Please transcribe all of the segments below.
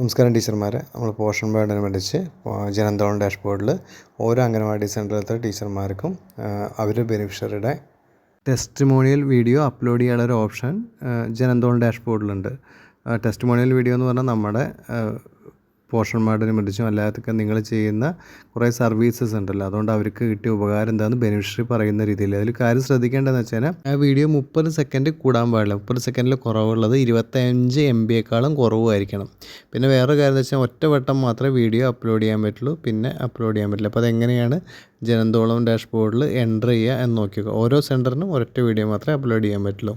നമസ്കാരം ടീച്ചർമാരെ. നമ്മൾ പോഷൻ ബോർഡിനനുബന്ധിച്ച് ജനന്തോളം ഡാഷ്ബോർഡിൽ ഓരോ അംഗനവാടി സെന്ററിലത്തെ ടീച്ചർമാർക്കും അവർ ബെനിഫിഷ്യറിയുടെ ടെസ്റ്റിമോണിയൽ വീഡിയോ അപ്ലോഡ് ചെയ്യാനുള്ള ഒരു ഓപ്ഷൻ ജനന്തോളം ഡാഷ്ബോർഡിലുണ്ട്. ടെസ്റ്റിമോണിയൽ വീഡിയോ എന്ന് പറഞ്ഞാൽ നമ്മുടെ പോഷന്മാരോടനുബന്ധിച്ചും അല്ലാതൊക്കെ നിങ്ങൾ ചെയ്യുന്ന കുറേ സർവീസസ് ഉണ്ടല്ലോ. അതുകൊണ്ട് അവർക്ക് കിട്ടിയ ഉപകാരം എന്താണെന്ന് ബെനിഫിഷ്യറി പറയുന്ന രീതിയിൽ. അതിൽ കാര്യം ശ്രദ്ധിക്കേണ്ടതെന്ന് വെച്ചാൽ ആ വീഡിയോ മുപ്പത് സെക്കൻഡ് കൂടാൻ പാടില്ല. മുപ്പത് സെക്കൻഡിൽ കുറവുള്ളത് ഇരുപത്തഞ്ച് എം ബിയേക്കാളും കുറവായിരിക്കണം പിന്നെ വേറൊരു കാര്യം എന്ന് വെച്ചാൽ ഒറ്റവട്ടം മാത്രമേ വീഡിയോ അപ്ലോഡ് ചെയ്യാൻ പറ്റുള്ളൂ. പിന്നെ അപ്ലോഡ് ചെയ്യാൻ പറ്റില്ല. അപ്പോൾ അതെങ്ങനെയാണ് ജനന്തോളം ഡാഷ്ബോർഡിൽ എന്റർ ചെയ്യുക എന്ന് നോക്കിയോ ഓരോ സെന്ററിനും ഒരൊറ്റ വീഡിയോ മാത്രമേ അപ്ലോഡ് ചെയ്യാൻ പറ്റുള്ളൂ.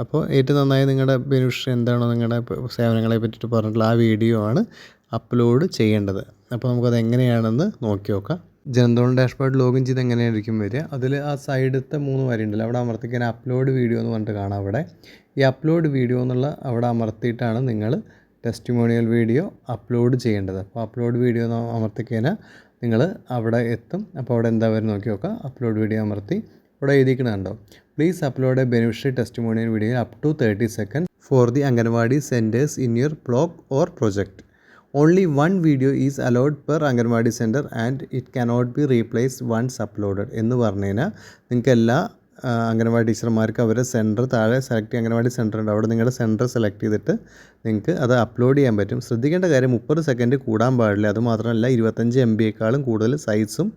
അപ്പോൾ ഏറ്റവും നന്നായി നിങ്ങളുടെ ബെനിഫിഷ്യറി എന്താണോ നിങ്ങളുടെ സേവനങ്ങളെ പറ്റിയിട്ട് പറഞ്ഞിട്ടുള്ള ആ വീഡിയോ ആണ് അപ്ലോഡ് ചെയ്യേണ്ടത്. അപ്പോൾ നമുക്കത് എങ്ങനെയാണെന്ന് നോക്കി നോക്കാം. ജനന്തോളം ഡാഷ്ബോർഡ് ലോഗിൻ ചെയ്ത് എങ്ങനെയായിരിക്കും വരിക? അതിൽ ആ സൈഡത്തെ മൂന്ന് വരി ഉണ്ടല്ലോ. അവിടെ അമർത്തിക്കാൻ അപ്ലോഡ് വീഡിയോ എന്ന് പറഞ്ഞിട്ട് കാണാം അവിടെ. ഈ അപ്ലോഡ് വീഡിയോ എന്നുള്ള അവിടെ അമർത്തിയിട്ടാണ് നിങ്ങൾ ടെസ്റ്റിമോണിയൽ വീഡിയോ അപ്ലോഡ് ചെയ്യേണ്ടത്. അപ്പോൾ അപ്ലോഡ് വീഡിയോ എന്ന് അമർത്തിക്കഴിഞ്ഞാൽ നിങ്ങൾ അവിടെ എത്തും. അപ്പോൾ അവിടെ എന്താ വരും നോക്കി നോക്കാം. അപ്ലോഡ് വീഡിയോ അമർത്തി ഇവിടെ എഴുതിക്കണുണ്ടോ please upload a beneficiary testimonial video up to thirty second for the anganwadi centres in your block or project only one video is allowed per anganwadi centre and it cannot be replace once uploaded എന്ന് പറഞ്ഞു കഴിഞ്ഞാൽ നിങ്ങൾക്ക് എല്ലാ അംഗനവാടി ടീച്ചർമാർക്ക് അവരെ centre താഴെ select anganwadi centre ഉണ്ട്. അവിടെ നിങ്ങളുടെ സെന്റർ സെലക്ട് ചെയ്തിട്ട് നിങ്ങൾക്ക് അത് അപ്ലോഡ് ചെയ്യാൻ പറ്റും. ശ്രദ്ധിക്കേണ്ട കാര്യം മുപ്പത് സെക്കൻഡ് കൂടാൻ പാടില്ല. അതുമാത്രമല്ല ഇരുപത്തഞ്ച് എം ബിയേക്കാളും കൂടുതൽ സൈസും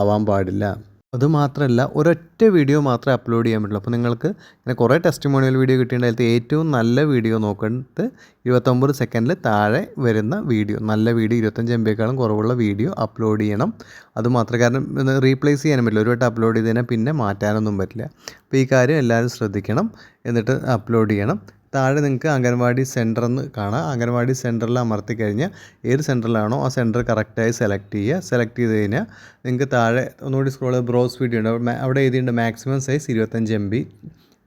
ആവാൻ പാടില്ല. അതുമാത്രമല്ല ഒരൊറ്റ വീഡിയോ മാത്രമേ അപ്ലോഡ് ചെയ്യാൻ പറ്റുള്ളൂ. അപ്പോൾ നിങ്ങൾക്ക് ഇങ്ങനെ കുറേ ടെസ്റ്റിമോണിയൽ വീഡിയോ കിട്ടിയിട്ടുണ്ടായിട്ട് ഏറ്റവും നല്ല വീഡിയോ നോക്കിയിട്ട് ഇരുപത്തൊമ്പത് സെക്കൻഡിൽ താഴെ വരുന്ന വീഡിയോ നല്ല വീഡിയോ ഇരുപത്തഞ്ച് എം ബിയേക്കാളും കുറവുള്ള വീഡിയോ അപ്ലോഡ് ചെയ്യണം. അതുമാത്രം കാരണം റീപ്ലേസ് ചെയ്യാനും പറ്റില്ല. ഒരു വട്ടം അപ്ലോഡ് ചെയ്തതിനാൽ പിന്നെ മാറ്റാനൊന്നും പറ്റില്ല. അപ്പോൾ ഈ കാര്യം എല്ലാവരും ശ്രദ്ധിക്കണം. എന്നിട്ട് അപ്ലോഡ് ചെയ്യണം. താഴെ നിങ്ങൾക്ക് അംഗൻവാടി സെന്റർ എന്ന് കാണാം. അംഗൻവാടി സെന്ററിൽ അമർത്തി കഴിഞ്ഞാൽ ഏത് സെന്ററിലാണോ ആ സെന്റർ കറക്റ്റായി സെലക്ട് ചെയ്യുക. സെലക്ട് ചെയ്ത് കഴിഞ്ഞാൽ നിങ്ങൾക്ക് താഴെ ഒന്നുകൂടി സ്ക്രോൾ ബ്രോസ് വീഡിയോ ഉണ്ട്. അവിടെ എഴുതിയിട്ടുണ്ട് മാക്സിമം സൈസ് ഇരുപത്തഞ്ച് M B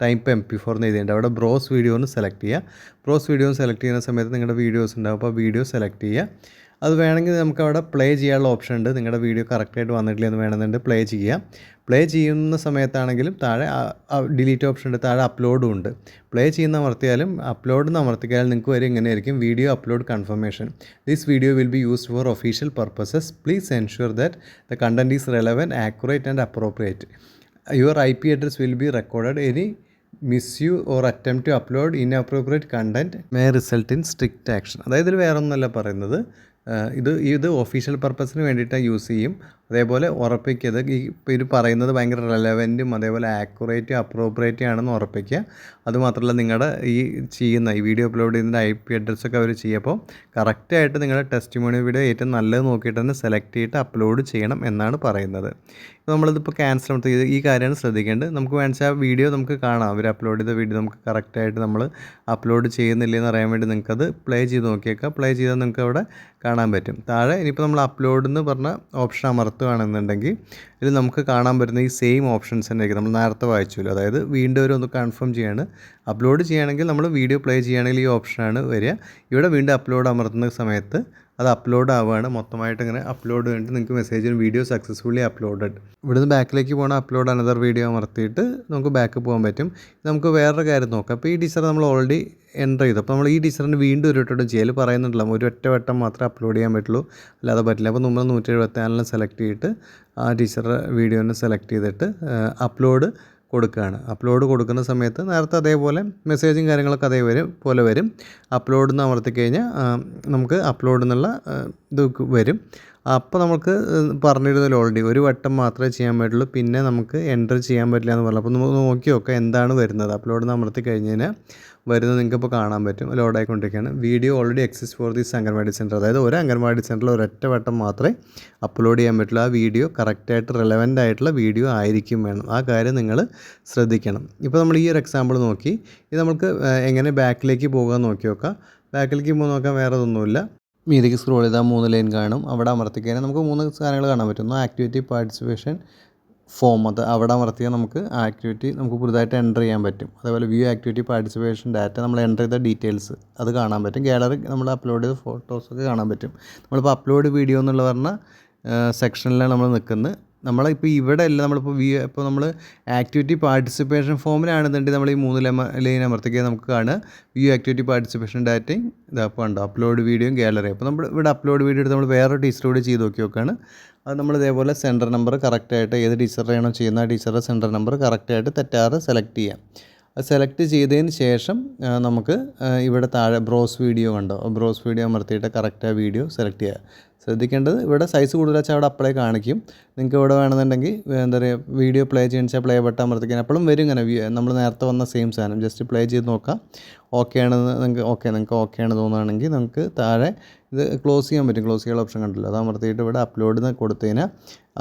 type M P four എന്ന് എഴുതിയിട്ടുണ്ട്. അവിടെ ബ്രോസ് വീഡിയോ ഒന്ന് സെലക്ട് ചെയ്യുക. ബ്രോസ് വീഡിയോ സെലക്ട് ചെയ്യുന്ന സമയത്ത് നിങ്ങളുടെ വീഡിയോസ് ഉണ്ടാവും. അപ്പോൾ വീഡിയോ സെലക്ട് ചെയ്യുക. അത് വേണമെങ്കിൽ നമുക്ക് അവിടെ പ്ലേ ചെയ്യാനുള്ള ഓപ്ഷൻ ഉണ്ട്. നിങ്ങളുടെ വീഡിയോ കറക്റ്റായിട്ട് വന്നിട്ടില്ല എന്ന് വേണമെന്നുണ്ട് പ്ലേ ചെയ്യാം. പ്ലേ ചെയ്യുന്ന സമയത്താണെങ്കിലും താഴെ ഡിലീറ്റ് ഓപ്ഷൻ ഉണ്ട്. താഴെ അപ്ലോഡും ഉണ്ട്. പ്ലേ ചെയ്യുന്ന അമർത്തിയാലും അപ്ലോഡ് എന്ന് അമർത്തിയാലും നിങ്ങൾക്ക് വരെ ഇങ്ങനെയായിരിക്കും video upload confirmation this video will be used for official purposes please ensure that the content is relevant accurate and appropriate your I P address will be recorded any misuse or attempt to upload inappropriate content may result in strict action അതായത് വേറെ ഒന്നല്ല പറയുന്നത്. ഇത് ഇത് official പർപ്പസിന് വേണ്ടിയിട്ട് use ചെയ്യും. അതേപോലെ ഉറപ്പിക്കുക. ഈ ഇവർ ഇത് പറയുന്നത് ഭയങ്കര റെലവന്റും അതേപോലെ ആക്യുറേറ്റും അപ്രോപ്രിയേറ്റും ആണെന്ന് ഉറപ്പിക്കുക. അതുമാത്രമല്ല നിങ്ങളുടെ ഈ ചെയ്യുന്ന ഈ വീഡിയോ അപ്ലോഡ് ചെയ്യുന്ന ഐ പി അഡ്രസ്സൊക്കെ അവർ ചെയ്യുമ്പോൾ കറക്റ്റായിട്ട് നിങ്ങളുടെ ടെസ്റ്റിമോണി വീഡിയോ ഏറ്റവും നല്ലത് നോക്കിയിട്ട് തന്നെ സെലക്ട് ചെയ്തിട്ട് അപ്ലോഡ് ചെയ്യണം എന്നാണ് പറയുന്നത്. നമ്മളിതിപ്പോൾ ക്യാൻസൽ ചെയ്ത് ഈ കാര്യമാണ് ശ്രദ്ധിക്കേണ്ടത്. നമുക്ക് വേണമെന്ന് വെച്ചാൽ വീഡിയോ നമുക്ക് കാണാം. അവർ അപ്ലോഡ് ചെയ്ത വീഡിയോ നമുക്ക് കറക്റ്റായിട്ട് നമ്മൾ അപ്ലോഡ് ചെയ്യുന്നില്ലെന്ന് അറിയാൻ വേണ്ടി നിങ്ങൾക്കത് പ്ലേ ചെയ്ത് നോക്കിയേക്കാം. പ്ലേ ചെയ്താൽ നിങ്ങൾക്ക് അവിടെ കാണാൻ പറ്റും. താഴെ ഇനിയിപ്പോൾ നമ്മൾ അപ്ലോഡ് എന്ന് പറഞ്ഞ ഓപ്ഷൻ അമർത്തുകയാണെന്നുണ്ടെങ്കിൽ ഇതിൽ നമുക്ക് കാണാൻ പറ്റുന്ന ഈ സെയിം ഓപ്ഷൻസ് തന്നെയായിരിക്കും നമ്മൾ നേരത്തെ വായിച്ചല്ലോ അതായത് വീണ്ടും ഒരു ഒന്ന് കൺഫേം ചെയ്യാണ്. അപ്ലോഡ് ചെയ്യുകയാണെങ്കിൽ നമ്മൾ വീഡിയോ പ്ലേ ചെയ്യുകയാണെങ്കിൽ ഈ ഓപ്ഷനാണ് വരിക. ഇവിടെ വീണ്ടും അപ്ലോഡ് അമർത്തുന്ന സമയത്ത് അത് അപ്ലോഡ് ആവുകയാണ്. മൊത്തമായിട്ട് ഇങ്ങനെ അപ്ലോഡ് കഴിഞ്ഞിട്ട് നിങ്ങൾക്ക് മെസ്സേജ് വീഡിയോ സക്സസ്ഫുള്ളി അപ്ലോഡഡ് ഇവിടുന്ന് ബാക്കിലേക്ക് പോകണ അപ്ലോഡ് അനദർ വീഡിയോ അമർത്തിയിട്ട് നമുക്ക് ബാക്ക് പോകാൻ പറ്റും. നമുക്ക് വേറൊരു കാര്യം നോക്കാം. അപ്പോൾ ഈ ടീച്ചർ നമ്മൾ ഓൾറെഡി എന്റർ ചെയ്തു. അപ്പോൾ നമ്മൾ ഈ ടീച്ചറിന് വീണ്ടും ഒരു വട്ടം ചെയ്യൽ പറയുന്നുണ്ടല്ലോ. ഒരു ഒറ്റ വട്ടം മാത്രമേ അപ്ലോഡ് ചെയ്യാൻ പറ്റുള്ളൂ. അല്ലാതെ പറ്റില്ല. അപ്പോൾ നമ്മൾ നൂറ്റി എഴുപത്തി നാലിനെ സെലക്ട് ചെയ്തിട്ട് ആ ടീച്ചറുടെ വീഡിയോനെ സെലക്ട് ചെയ്തിട്ട് അപ്ലോഡ് കൊടുക്കുകയാണ്. അപ്ലോഡ് കൊടുക്കുന്ന സമയത്ത് നേരത്തെ അതേപോലെ മെസ്സേജും കാര്യങ്ങളൊക്കെ അതേ വരും പോലെ വരും. അപ്ലോഡ് എന്ന് അമർത്തി കഴിഞ്ഞാൽ നമുക്ക് അപ്ലോഡ് എന്നുള്ള ഇത് വരും. അപ്പോൾ നമുക്ക് പറഞ്ഞിരുന്നല്ലോ ഓൾറെഡി ഒരു വട്ടം മാത്രമേ ചെയ്യാൻ പറ്റുള്ളൂ. പിന്നെ നമുക്ക് എന്റർ ചെയ്യാൻ പറ്റില്ല എന്ന് പറഞ്ഞു അപ്പോൾ നമുക്ക് നോക്കി നോക്കാം എന്താണ് വരുന്നത്. അപ്ലോഡ് എന്ന് അമർത്തി കഴിഞ്ഞ് കഴിഞ്ഞാൽ വരുന്നത് നിങ്ങൾക്ക് ഇപ്പോൾ കാണാൻ പറ്റും. ലോഡായിക്കൊണ്ടിരിക്കുകയാണ് video already exist for this anganwadi centre അതായത് ഒരു അംഗൻവാടി സെന്ററിൽ ഒരൊറ്റ വട്ടം മാത്രമേ അപ്ലോഡ് ചെയ്യാൻ പറ്റുള്ളൂ. ആ വീഡിയോ കറക്റ്റായിട്ട് റിലവന്റ് ആയിട്ടുള്ള വീഡിയോ ആയിരിക്കും വേണം. ആ കാര്യം നിങ്ങൾ ശ്രദ്ധിക്കണം. ഇപ്പോൾ നമ്മൾ ഈ ഒരു എക്സാമ്പിൾ നോക്കി. ഇത് നമുക്ക് എങ്ങനെ ബാക്കിലേക്ക് പോകാൻ നോക്കി നോക്കാം. ബാക്കിലേക്ക് പോകാൻ നോക്കാൻ വേറെ ഒന്നുമില്ല മീതിക്ക് സ്ക്രോൾ ചെയ്താൽ മൂന്ന് ലൈൻ കാണും. അവിടെ അമർത്തിക്കഴിഞ്ഞാൽ നമുക്ക് മൂന്ന് സാധനങ്ങൾ കാണാൻ പറ്റും. ഒന്ന് ആക്ടിവിറ്റി പാർട്ടിസിപ്പേഷൻ ഫോം അത് അവിടെ അമർത്തിയാൽ നമുക്ക് ആക്ടിവിറ്റി നമുക്ക് പുതുതായിട്ട് എന്റർ ചെയ്യാൻ പറ്റും. അതേപോലെ വ്യൂ ആക്ടിവിറ്റി പാർട്ടിസിപ്പേഷൻ ഡാറ്റ നമ്മൾ എന്റർ ചെയ്ത ഡീറ്റെയിൽസ് അത് കാണാൻ പറ്റും. ഗാലറി നമ്മൾ അപ്ലോഡ് ചെയ്ത ഫോട്ടോസൊക്കെ കാണാൻ പറ്റും. നമ്മളിപ്പോൾ അപ്ലോഡ് വീഡിയോ എന്നുള്ള പറഞ്ഞ സെക്ഷനിലാണ് നമ്മൾ നിൽക്കുന്നത്. നമ്മളിപ്പോൾ ഇവിടെ അല്ല നമ്മളിപ്പോൾ വി ഇപ്പോൾ നമ്മൾ ആക്ടിവിറ്റി പാർട്ടിസിപ്പേഷൻ ഫോമിലാണെന്നുണ്ടെങ്കിൽ നമ്മൾ ഈ മൂന്ന് ലെമ ലൈൻ അമർത്തിക്കുക നമുക്ക് കാണുക. വ്യൂ ആക്ടിവിറ്റി പാർട്ടിസിപ്പേഷൻ ഡാറ്റയും ഇതപ്പോൾ ഉണ്ട് അപ്ലോഡ് വീഡിയോ ഗാലറി അപ്പോൾ നമ്മൾ ഇവിടെ അപ്ലോഡ് വീഡിയോ എടുത്ത് നമ്മൾ വേറെ ടീച്ചറോട് ചെയ്ത് നോക്കി നോക്കുകയാണ് അത് നമ്മൾ ഇതേപോലെ സെന്റർ നമ്പർ കറക്റ്റായിട്ട് ഏത് ടീച്ചറിനെയാണോ ചെയ്യുന്ന ആ ടീച്ചറുടെ സെന്റർ നമ്പർ കറക്റ്റായിട്ട് തെറ്റാറ് സെലക്ട് ചെയ്യാം. സെലക്ട് ചെയ്തതിന് ശേഷം നമുക്ക് ഇവിടെ താഴെ ബ്രോസ് വീഡിയോ കണ്ടോ? ബ്രോസ് വീഡിയോ അമർത്തിയിട്ട് കറക്റ്റ് ആ വീഡിയോ സെലക്ട് ചെയ്യുക ശ്രദ്ധിക്കേണ്ടത് ഇവിടെ സൈസ് കൂടുതൽ വെച്ചാൽ അവിടെ അപ്ലൈ കാണിക്കും. നിങ്ങൾക്ക് ഇവിടെ വേണമെന്നുണ്ടെങ്കിൽ എന്താ പറയുക വീഡിയോ പ്ലേ ചെയ്യുന്ന വെച്ചാൽ പ്ലേ ബട്ടൺ അമർത്തിക്കാൻ അപ്പോഴും വരും ഇങ്ങനെ നമ്മൾ നേരത്തെ വന്ന സെയിം സാധനം. ജസ്റ്റ് പ്ലേ ചെയ്ത് നോക്കാം. ഓക്കെ ആണെന്ന് നിങ്ങൾക്ക് ഓക്കെ നിങ്ങൾക്ക് ഓക്കെ ആണ് തോന്നുകയാണെങ്കിൽ നമുക്ക് താഴെ ഇത് ക്ലോസ് ചെയ്യാൻ പറ്റും. ക്ലോസ് ചെയ്യാനുള്ള ഓപ്ഷൻ കണ്ടല്ലോ? അത് അമർത്തിയിട്ട് ഇവിടെ അപ്ലോഡ് എന്ന് കൊടുത്തതിനാൽ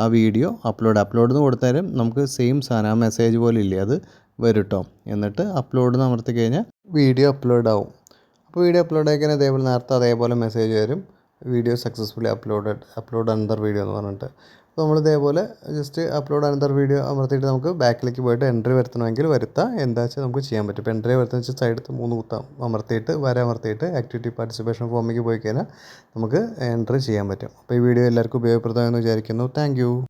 ആ വീഡിയോ അപ്ലോഡ് അപ്ലോഡ് എന്ന് കൊടുത്താലും നമുക്ക് സെയിം സാധനം ആ മെസ്സേജ് പോലെ ഇല്ലേ? അത് വരും കേട്ടോ എന്നിട്ട് അപ്ലോഡ് അമർത്തി കഴിഞ്ഞാൽ വീഡിയോ അപ്ലോഡ് ആവും. അപ്പോൾ വീഡിയോ അപ്ലോഡ് ആയി കഴിഞ്ഞാൽ അതേപോലെ നേരത്തെ അതേപോലെ മെസ്സേജ് വരും. Video successfully uploaded upload another video എന്ന് പറഞ്ഞിട്ട്. അപ്പോൾ നമ്മൾ ഇതേപോലെ ജസ്റ്റ് അപ്ലോഡ് അനന്തർ വീഡിയോ അമർത്തിയിട്ട് നമുക്ക് ബാക്കിലേക്ക് പോയിട്ട് എൻട്രി വരുത്തണമെങ്കിൽ വരുത്താം. എന്താ വെച്ചാൽ നമുക്ക് ചെയ്യാൻ പറ്റും. ഇപ്പോൾ എൻട്രി വരുത്തുന്ന വെച്ചാൽ സൈഡത്ത് മൂന്ന് കുത്താം അമർത്തിയിട്ട് വര അമർത്തിയിട്ട് ആക്ടിവിറ്റി പാർട്ടിസിപ്പേഷൻ ഫോമിലേക്ക് പോയി കഴിഞ്ഞാൽ നമുക്ക് എൻട്രി ചെയ്യാൻ പറ്റും. അപ്പോൾ ഈ വീഡിയോ എല്ലാവർക്കും ഉപയോഗപ്രദമായെന്ന് വിചാരിക്കുന്നു. താങ്ക്